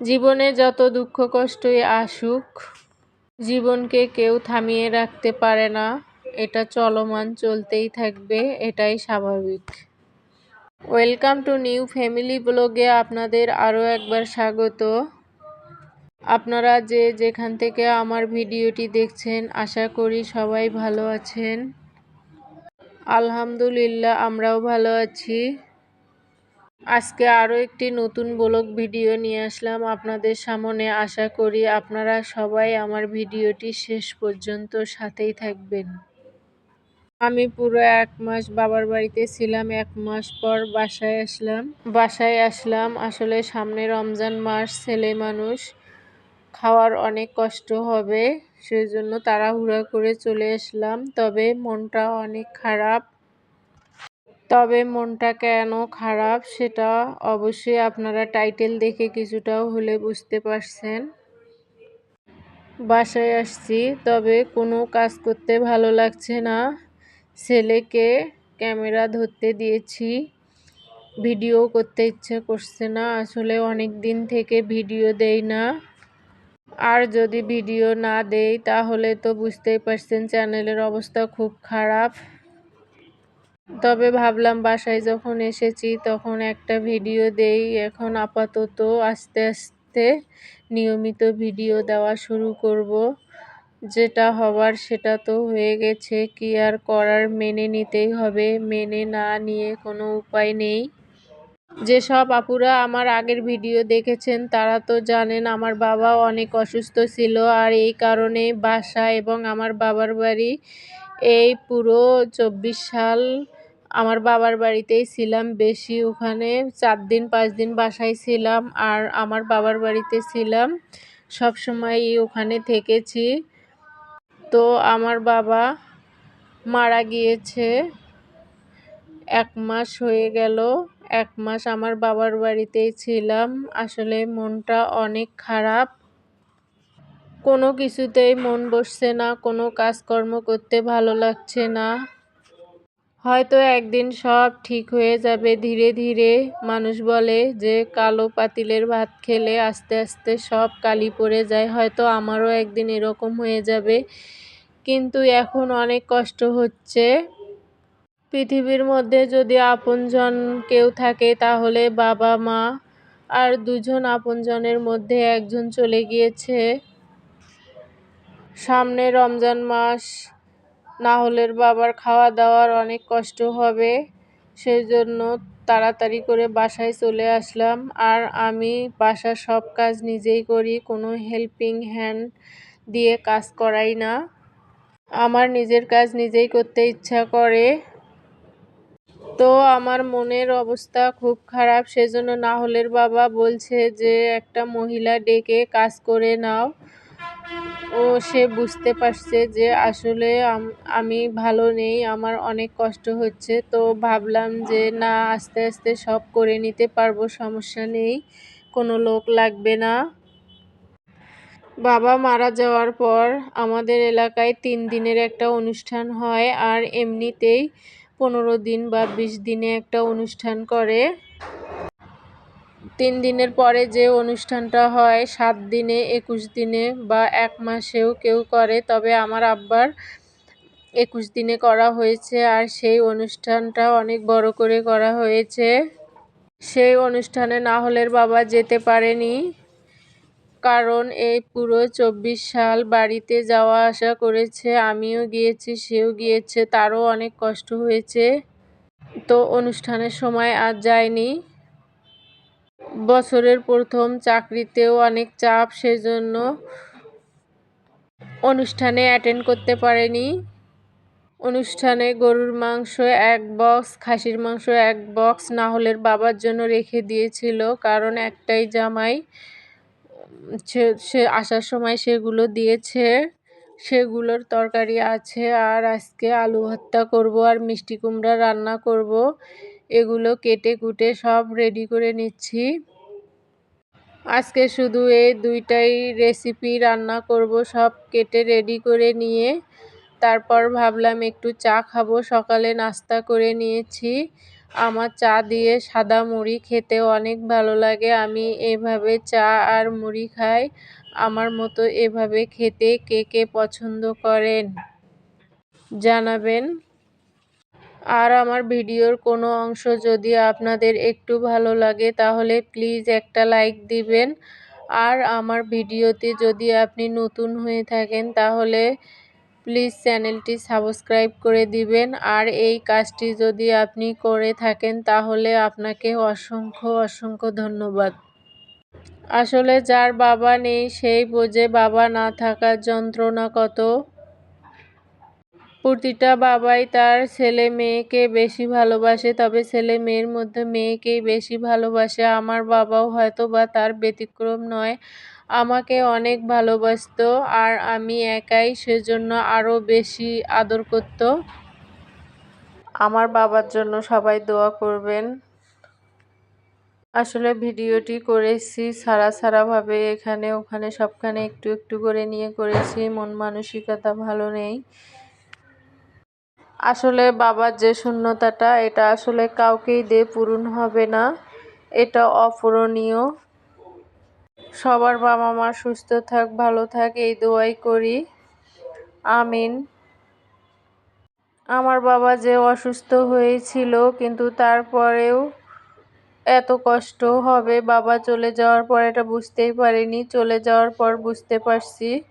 জীবনে যত দুঃখ কষ্টই আসুক, জীবনকে কেউ থামিয়ে রাখতে পারে না। এটা চলমান চলতেই থাকবে, এটাই স্বাভাবিক। ওয়েলকাম টু নিউ ফ্যামিলি ব্লগে আপনাদের আরও একবার স্বাগত। আপনারা যে যেখান থেকে আমার ভিডিওটি দেখছেন, আশা করি সবাই ভালো আছেন। আলহামদুলিল্লাহ, আমরাও ভালো আছি। আজকে আরও একটি নতুন ব্লগ ভিডিও নিয়ে আসলাম। আপনাদের সামনে আশা করি আপনারা সবাই আমার ভিডিওটি শেষ পর্যন্ত সাথেই থাকবেন। আমি পুরো এক মাস বাবার বাড়িতে ছিলাম, এক মাস পর বাসায় আসলাম। বাসায় আসলাম, আসলে সামনে রমজান মাস, ছেলে মানুষ, খাওয়ার অনেক কষ্ট হবে সেই জন্য তাড়াহুড়া করে চলে আসলাম। তবে মনটা অনেক খারাপ। তবে মনটা কেন খারাপ সেটা অবশ্যই আপনারা টাইটেল দেখে কিছুটাও হলে বুঝতে পারছেন। বাসায় আসছি, তবে কোনো কাজ করতে ভালো লাগছে না। ছেলেকে ক্যামেরা ধরতে দিয়েছি, ভিডিও করতে ইচ্ছে করছে না, আসলে অনেক দিন থেকে ভিডিও দেই না। আর যদি ভিডিও না দেই, তাহলে তো বুঝতেই পারছেন চ্যানেলের অবস্থা খুব খারাপ। তবে ভাবলাম বাসায় যখন এসেছি তখন একটা ভিডিও দেই। এখন আপাতত আস্তে আস্তে নিয়মিত ভিডিও দেওয়া শুরু করব। যেটা হবার সেটা তো হয়ে গেছে, কি আর করার মেনে নিতেই হবে। মেনে না নিয়ে কোনো উপায় নেই। যেসব আপুরা আমার আগের ভিডিও দেখেছেন তারা তো জানেন আমার বাবা অনেক অসুস্থ ছিল আর এই কারণে বাসা এবং আমার বাবার বাড়ি এই পুরো চব্বিশ সাল আমার বাবার বাড়িতেই ছিলাম। বেশি ওখানে চার দিন, পাঁচ দিন বাসায় ছিলাম আর আমার বাবার বাড়িতে ছিলাম। সব সময় ওখানে থেকেছি। তো আমার বাবা মারা গিয়েছে। এক মাস হয়ে গেল। এক মাস আমার বাবার বাড়িতেই ছিলাম। আসলে মনটা অনেক খারাপ। কোনো কিছুতেই মন বসছে না, কোনো কাজকর্ম করতে ভালো লাগছে না। হয়তো একদিন সব ঠিক হয়ে যাবে। ধীরে ধীরে মানুষ বলে যে, কালো পাতিলের ভাত খেলে আস্তে আস্তে সব কালি পড়ে যায়। হয়তো আমারও একদিন এরকম হয়ে যাবে। কিন্তু এখন অনেক কষ্ট হচ্ছে। পৃথিবীর মধ্যে যদি আপনজন কেউ থাকে, তাহলে বাবা, মা আর দুজন আপনজনের মধ্যে একজন চলে গিয়েছে। সামনে রমজান মাস না হলের বাবার খাওয়া দাওয়ার অনেক কষ্ট হবে সেই জন্য তাড়াতাড়ি করে বাসায় চলে আসলাম। আর আমি বাসার সব কাজ নিজেই করি, কোনো হেল্পিং হ্যান্ড দিয়ে কাজ করাই না। আমার নিজের কাজ নিজেই করতে ইচ্ছা করে। তো আমার মনের অবস্থা খুব খারাপ, সেজন্য না হলের বাবা বলছে যে, একটা মহিলা ডেকে কাজ করে নাও। ও সে বুঝতে পারছে যে আসলে আমি ভালো নেই, আমার অনেক কষ্ট হচ্ছে। তো ভাবলাম যে না, আস্তে আস্তে সব করে নিতে পারব, সমস্যা নেই, কোনো লোক লাগবে না। বাবা মারা যাওয়ার পর আমাদের এলাকায় তিন দিনের একটা অনুষ্ঠান হয়, আর এমনিতেই পনেরো দিন বা বিশ দিনে একটা অনুষ্ঠান করে। তিন দিনের পরে যে অনুষ্ঠানটা হয়, সাত দিনে, একুশ দিনে বা এক মাসেও কেউ করে, তবে আমার আব্বার একুশ দিনে করা হয়েছে আর সেই অনুষ্ঠানটা অনেক বড় করে করা হয়েছে। সেই অনুষ্ঠানে না হলের বাবা যেতে পারেনি, কারণ এই পুরো চব্বিশ সাল বাড়িতে যাওয়া আসা করেছে, আমিও গিয়েছি, সেও গিয়েছে, তারও অনেক কষ্ট হয়েছে। তো অনুষ্ঠানের সময় আর যায়নি। বছরের প্রথম চাকরিতেও অনেক চাপ সেজন্য অনুষ্ঠানে অ্যাটেন্ড করতে পারেনি। অনুষ্ঠানে গরুর মাংস এক বক্স খাসির মাংস এক বক্স না হলের বাবার জন্য রেখে দিয়েছিল। কারণ একটাই জামাই সে আসার সময় সেগুলো দিয়েছে, সেগুলোর তরকারি আছে, আর আজকে আলু ভর্তা করব আর মিষ্টি কুমড়া রান্না করব। এগুলো কেটে কুটে সব রেডি করে নিচ্ছি। আজকে শুধু এই দুইটাই রেসিপি রান্না করব, সব কেটে রেডি করে নিয়ে। তারপর ভাবলাম একটু চা খাব, সকালে নাস্তা করে নিয়েছি। আমার চা দিয়ে সাদা মুড়ি খেতে অনেক ভালো লাগে, আমি এভাবে চা আর মুড়ি খাই। আমার মতো এভাবে খেতে কে কে পছন্দ করেন? জানাবেন। আর আমার ভিডিওর কোনো অংশ যদি আপনাদের একটু ভালো লাগে, তাহলে প্লিজ একটা লাইক দিবেন। আর আমার ভিডিওতে যদি আপনি নতুন হয়ে থাকেন, তাহলে প্লিজ চ্যানেলটি সাবস্ক্রাইব করে দিবেন। আর এই কাজটি যদি আপনি করে থাকেন, তাহলে আপনাকে অসংখ্য অসংখ্য ধন্যবাদ। আসলে যার বাবা নেই, সেই বোঝে বাবা না থাকার যন্ত্রণা কত। প্রতিটা বাবাই তার ছেলে মেয়েকে বেশি ভালোবাসে, তবে ছেলে মেয়ের মধ্যে মেয়েকেই বেশি ভালোবাসে। আমার বাবাও হয়তো বা তার ব্যতিক্রম নয়, আমাকে অনেক ভালোবাসত আর আমি একাই সেজন্য আরও বেশি আদর করত। আমার বাবার জন্য সবাই দোয়া করবেন। আসলে ভিডিওটি করেছি সারা সারাভাবে, এখানে ওখানে সবখানে একটু একটু করে নিয়ে করেছি, মন মানসিকতা ভালো নেই। আসলে বাবার যে শূন্যতাটা, এটা আসলে কাউকেই দিয়ে পূরণ হবে না। এটা অপূরণীয়। সবার বাবা মা সুস্থ থাক, ভালো থাক, এই দোয়াই করি। আমিন। আমার বাবা যে অসুস্থ হয়েছিল, কিন্তু তারপরেও এত কষ্ট হবে। বাবা চলে যাওয়ার পর এটা বুঝতেই পারিনি, চলে যাওয়ার পর বুঝতে পারছি।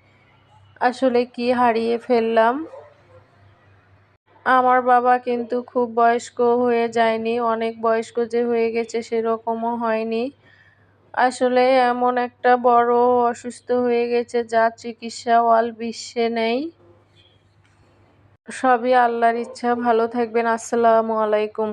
আসলে কি হারিয়ে ফেললাম। আমার বাবা কিন্তু খুব বয়স্ক হয়ে যায়নি, অনেক বয়স্ক যে হয়ে গেছে সেরকমও হয়নি। আসলে এমন একটা বড় অসুস্থ হয়ে গেছে যা চিকিৎসা অল বিশ্বে নেই। সবই আল্লাহর ইচ্ছা, ভালো থাকবেন, আসসালামু আলাইকুম।